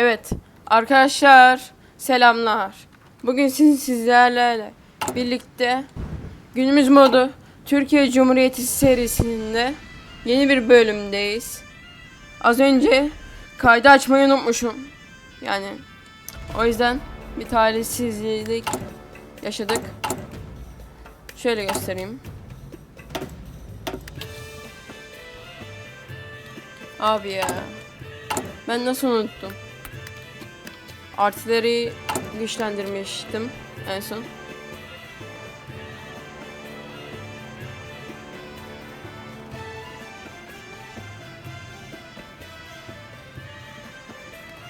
Evet arkadaşlar selamlar. Bugün siz sizlerle birlikte günümüz modu Türkiye Cumhuriyeti serisinde yeni bir bölümdeyiz. Az önce kaydı açmayı unutmuşum. Yani o yüzden bir talihsizlik yaşadık. Şöyle göstereyim. Abi ya. Ben nasıl unuttum? Artileri güçlendirmiştim en son.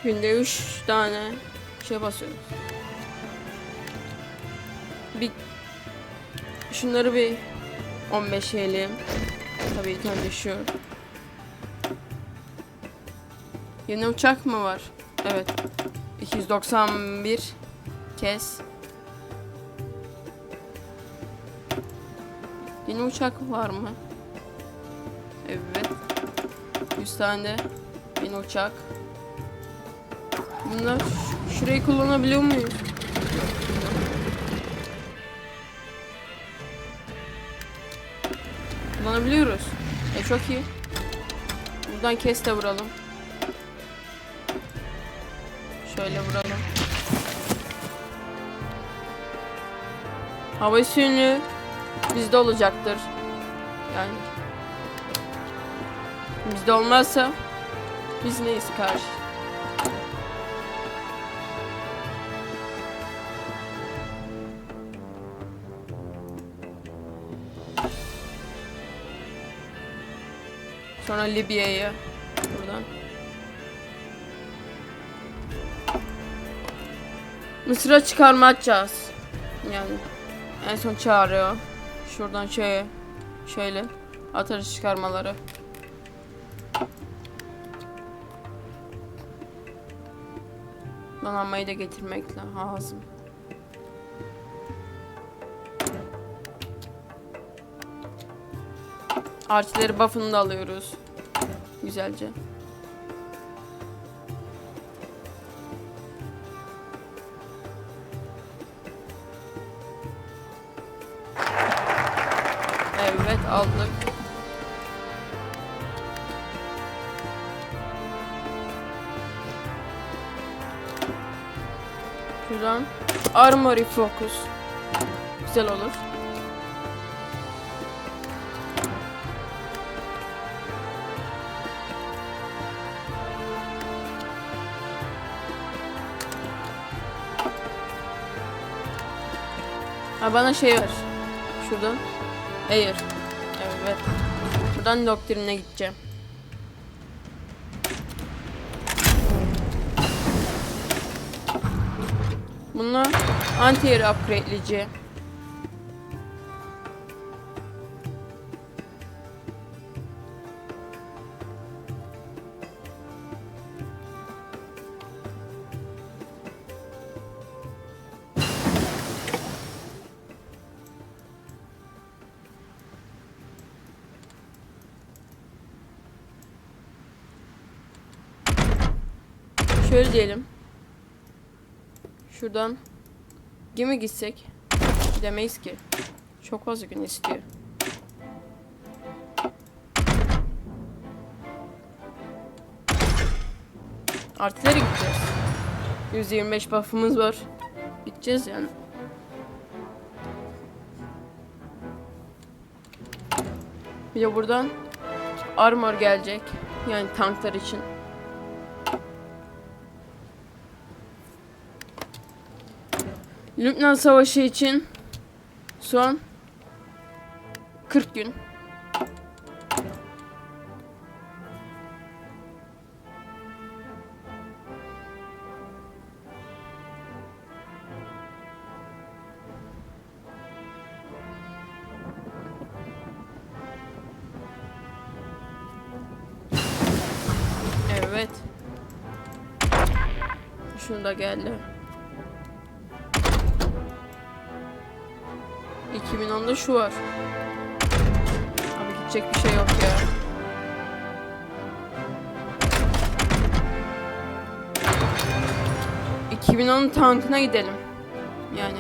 Günde 3 tane şey basıyoruz. Bir şunları bir 15 eğleyelim. Tabii önce şu. Yeni uçak mı var? Evet. 291 kez. Yeni uçak var mı? Evet. 100 tane yeni uçak. Bunlar şurayı kullanabiliyor muyuz? Kullanabiliyoruz. E çok iyi. Buradan kes de vuralım. Şöyle vuralım. Hava üssünlüğü bizde olacaktır. Yani bizde olmazsa biz neyiz karşı? Sonra Libya'ya Mısır'a çıkarma atacağız. Yani en son çağırıyor. Şuradan şöyle şöyle atarız çıkarmaları. Donanmayı da getirmek lazım. Artileri buff'ını da alıyoruz. Güzelce. Evet aldık. Şuradan Armory Focus. Güzel olur. Ha bana şey ver. Şuradan. Air. Evet. Buradan doktrine gideceğim. Bunlar anti-air upgrade'lici. Şöyle diyelim. Şuradan gemi gitsek gidemeyiz ki. Çok fazla gün istiyor. Artileri gideceğiz. 125 buff'ımız var. Gideceğiz yani. Bir de buradan armor gelecek. Yani tanklar için. Lübnan Savaşı için son 40 gün. Evet. Şunu da geldi. 2010'da şu var. Abi gidecek bir şey yok ya. 2010 tankına gidelim. Yani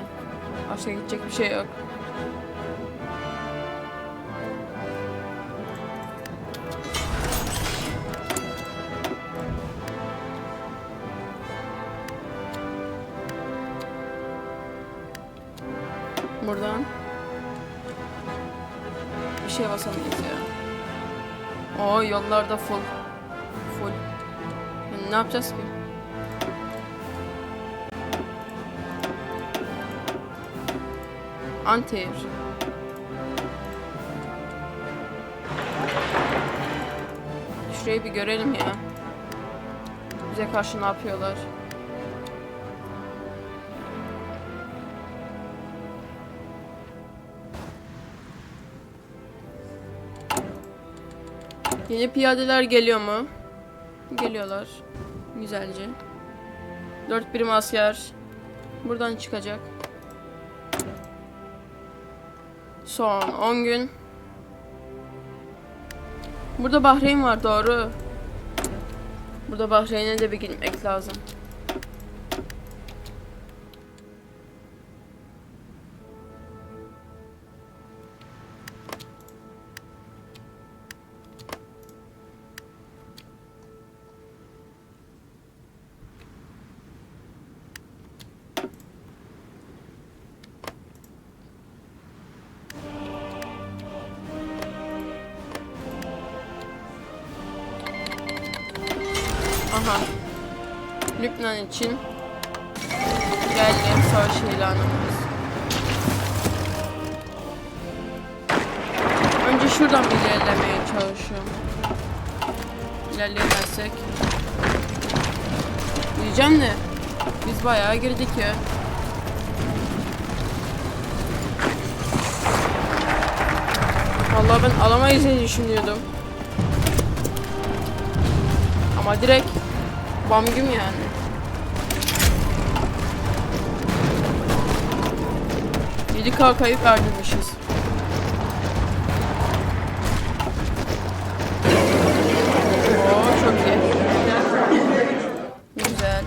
başka gidecek bir şey yok. Buradan bir şey basamayız ya. O yollarda full. Full. Yani ne yapacağız ki? Antir. Şurayı bir görelim ya. Bize karşı ne yapıyorlar? Yeni piyadeler geliyor mu? Geliyorlar. Güzelce. Dört birim asker. Buradan çıkacak. Son 10 gün. Burada Bahreyn var doğru. Burada Bahreyn'e de bir gitmek lazım. Aha. Lübnan için geldi savaş ilanımız. Önce şuradan ilerlemeye çalışıyorum. İlerleyemezsek. Diyeceğim de biz bayağı girdik ya. Vallahi ben alamayız diye düşünüyordum. Ama direkt bam güm yani. Yedi k kayıp verdirmişiz. Oo çok iyi. Güzel.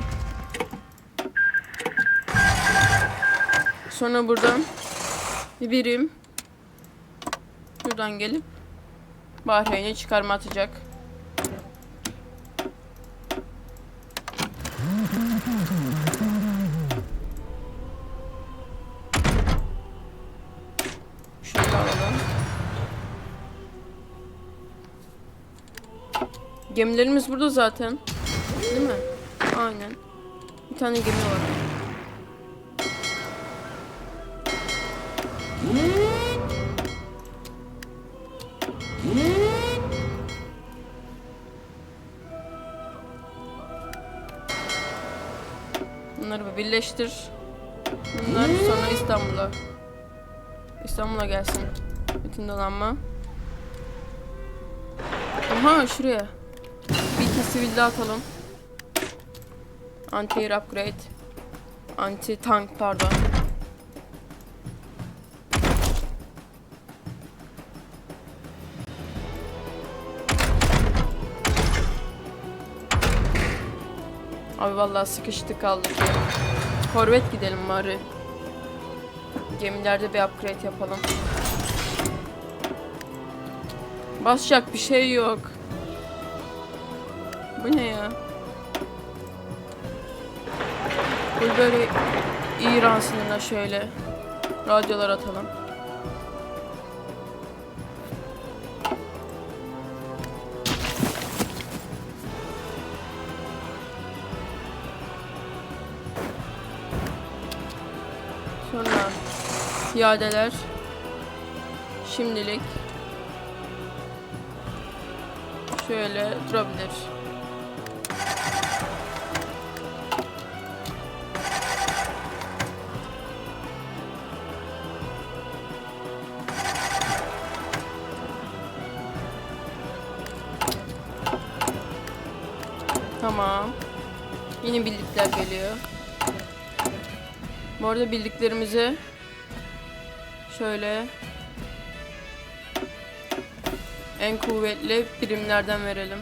Sonra buradan bir birim şuradan gelip Bahreyn'e çıkarma atacak. Gemilerimiz burada zaten. Değil mi? Aynen. Bir tane gemi var. Bunları bir birleştir. Bunlar sonra İstanbul'a. İstanbul'a gelsin. Bütün donanma. Aha şuraya. Bir iki sivil daha atalım. Anti air upgrade. Anti tank pardon. Abi vallahi sıkıştık kaldık ya. Korvet gidelim bari. Gemilerde bir upgrade yapalım. Basacak bir şey yok. Bu ne ya? Bir böyle İran sınırına şöyle radyolar atalım. Sonra piyadeler şimdilik şöyle durabilir. Bildikler geliyor. Bu arada bildiklerimizi şöyle en kuvvetli birimlerden verelim.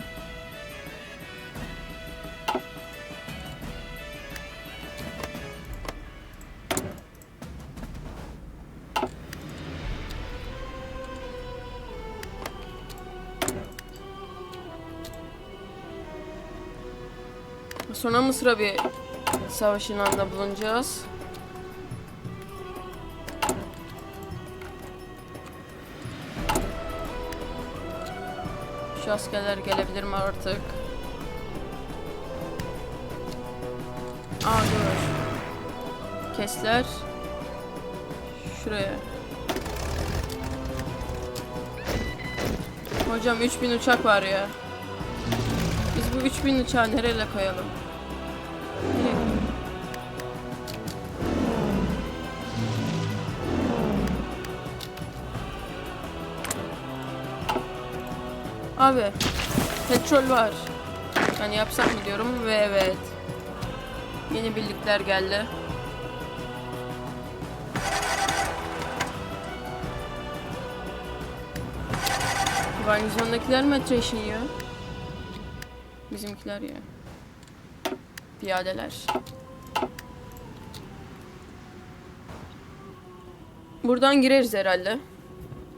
Sonra Mısır'a bir savaş ilanında bulunacağız. Şu askerler gelebilir mi artık? Aa dur. Kesler. Şuraya. Hocam 3000 uçak var ya. Biz bu 3000 uçağı nereye koyalım? Abi petrol var. Yani yapsak mı diyorum ve evet. Yeni birlikler geldi. Garnizondakiler mi ateş yiyor? Bizimkiler ya. Piyadeler. Buradan gireriz herhalde.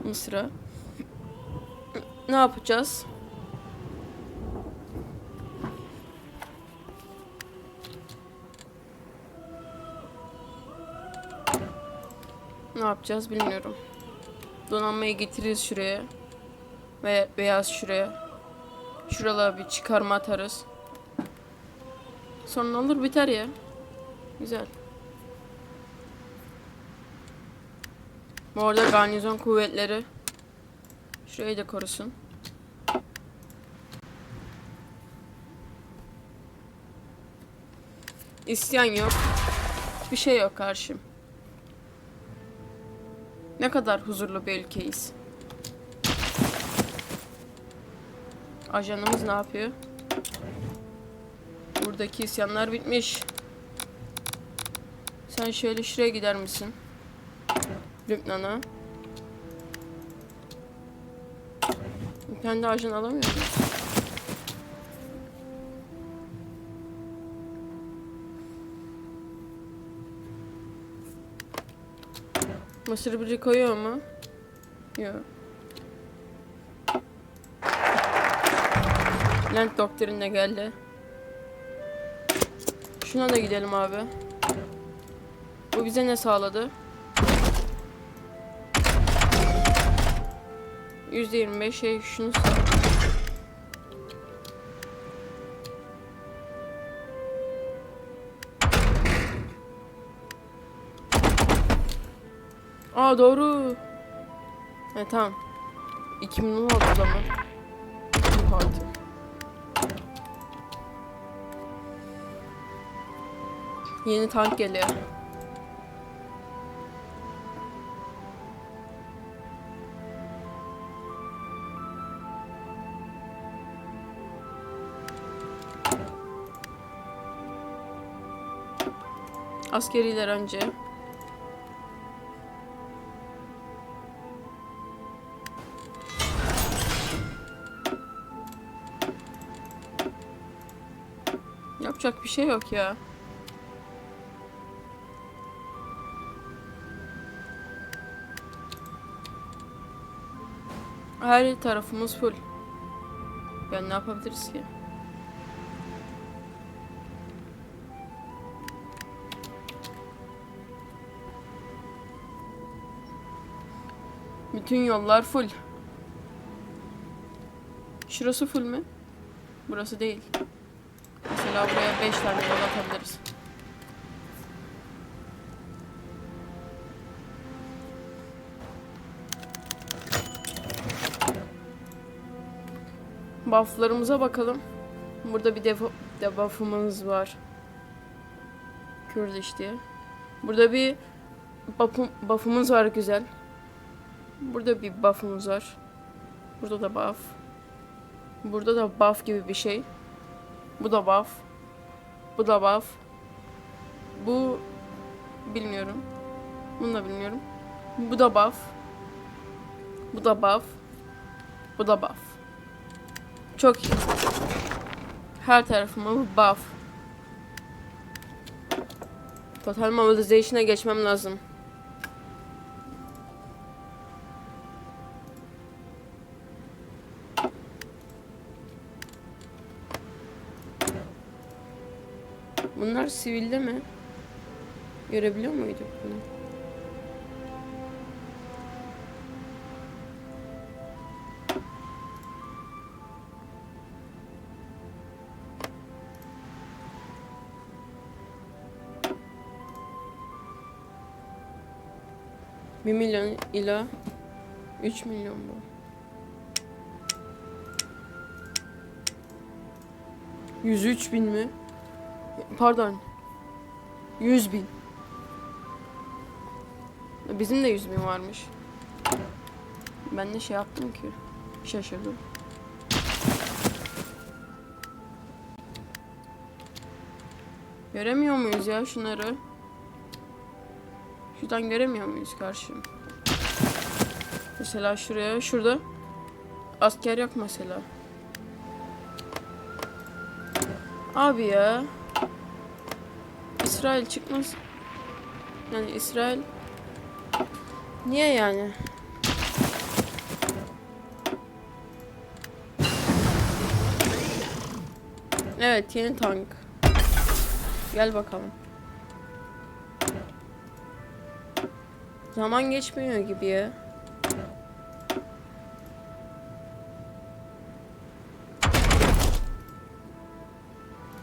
Mısır'a. Ne yapacağız? Ne yapacağız bilmiyorum. Donanmayı getiririz şuraya. Ve beyaz şuraya. Şuralara bir çıkarma atarız. Sonra olur biter ya. Güzel. Bu arada garnizon kuvvetleri şurayı da korusun. İsyan yok. Bir şey yok karşım. Ne kadar huzurlu bir ülkeyiz. Ajanımız ne yapıyor? Buradaki isyanlar bitmiş. Sen şöyle şuraya gider misin? Lübnan'a. Kendi ajan alamıyor mu? Mısır biri koyuyor mu? Yok. Land doktrin de geldi. Şuna da gidelim abi. Bu bize ne sağladı? %25 şey şunu sağladı. Aa doğru. He tamam. 2016 o zaman. Artık. Yeni tank geliyor. Askeriler önce. Yapacak bir şey yok ya. Her tarafımız full. Yani ne yapabiliriz ki? Bütün yollar full. Şurası full mü? Burası değil. Mesela buraya 5 tane yol atabiliriz. Bufflarımıza bakalım. Burada bir debuff'ımız var. Kürdiş diye. Burada bir buff'ımız var güzel. Burada bir buff'ımız var. Burada da buff. Burada da buff gibi bir şey. Bu da buff. Bu da buff. Bu bilmiyorum. Bunu da bilmiyorum. Bu da buff. Bu da buff. Bu da buff. Çok iyi. Her tarafıma buff. Total mobilization'a geçmem lazım. Bunlar sivilde mi? Görebiliyor muyduk bunu? Milyon ila 3 milyon bu. Yüz üç bin mi? Pardon. Yüz bin. Bizim de yüz bin varmış. Ben de şey yaptım ki. Şaşırdım. Göremiyor muyuz ya şunları? Şuradan göremiyor muyuz karşım? Mesela şuraya, şurada asker yok mesela. Abi ya. İsrail çıkmaz. Yani İsrail Niye yani? Evet yeni tank. Gel bakalım. Zaman geçmiyor gibi ya.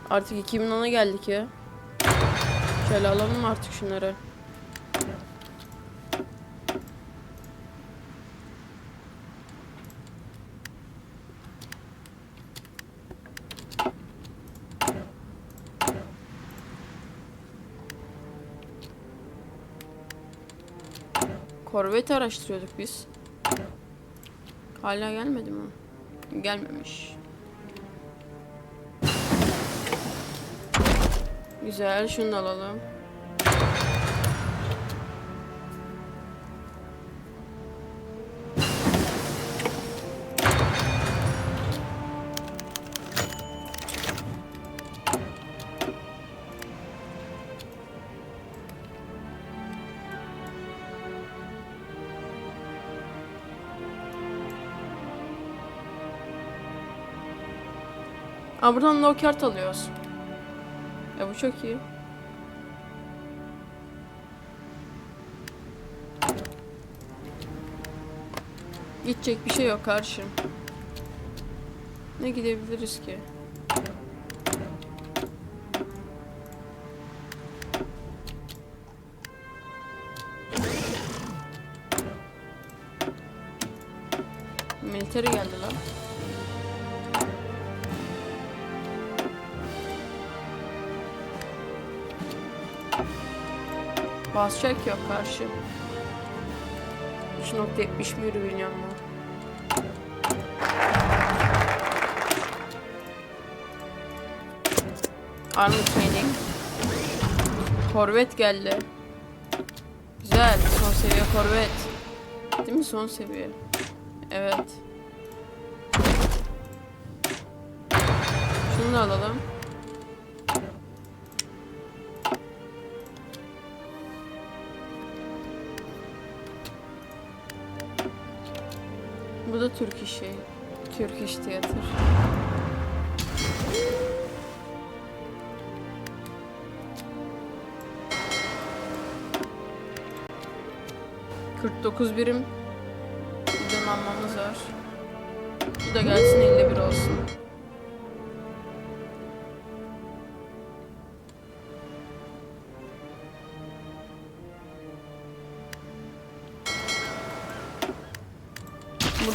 Artık 2010'a geldik ya. Şöyle alalım artık şunları. Korvet araştırıyorduk biz. Hala gelmedi mi? Gelmemiş. Güzel, şunu da alalım. Aa buradan low alıyoruz. E bu çok iyi. Gidecek bir şey yok karşım. Ne gidebiliriz ki? Militeri geldi lan. Basacak yok karşı. 3.71 milyon mu? Army training. Korvet geldi. Güzel. Son seviye korvet. Değil mi son seviye? Evet. Şunu da alalım. Bu da Türk işi. Türk iş tiyatro. ...49 birim... ...bizim almamız var. Bu da gelsin 51 olsun.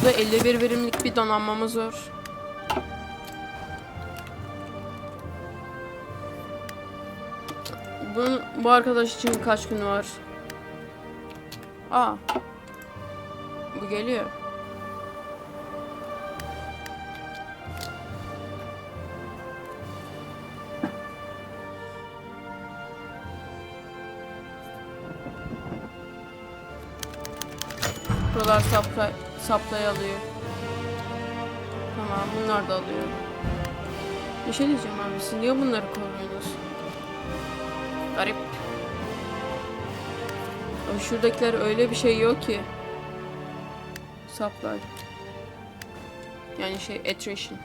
Burada 51 birimlik bir donanmamız var. Bu, bu arkadaş için kaç gün var? Aa. Bu geliyor. Buralar supply, Saplayı alıyor. Tamam bunlar da alıyor. Bir şey diyeceğim abi siz niye bunları koruyorsunuz? Garip. Ay şuradakiler öyle bir şey yok ki. Saplar. Yani şey attrition.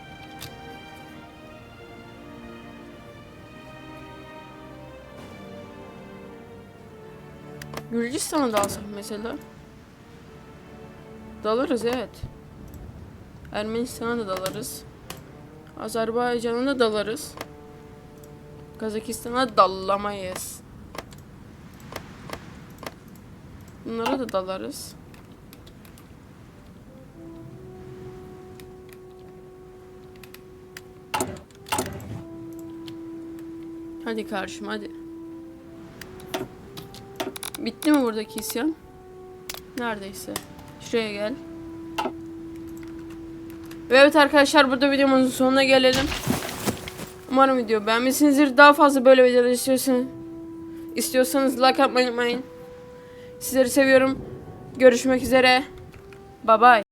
Gürcistan'a da alsak mesela. Dalarız evet. Ermenistan'a da dalarız. Azerbaycan'a da dalarız. Kazakistan'a dallamayız. Bunlara da dalarız. Hadi karşım hadi. Bitti mi buradaki isyan? Neredeyse. Şuraya gel. Ve evet arkadaşlar burada videomuzun sonuna gelelim. Umarım video beğenmişsinizdir. Daha fazla böyle videolar istiyorsanız istiyorsanız like atmayı unutmayın. Sizleri seviyorum. Görüşmek üzere. Bye bye.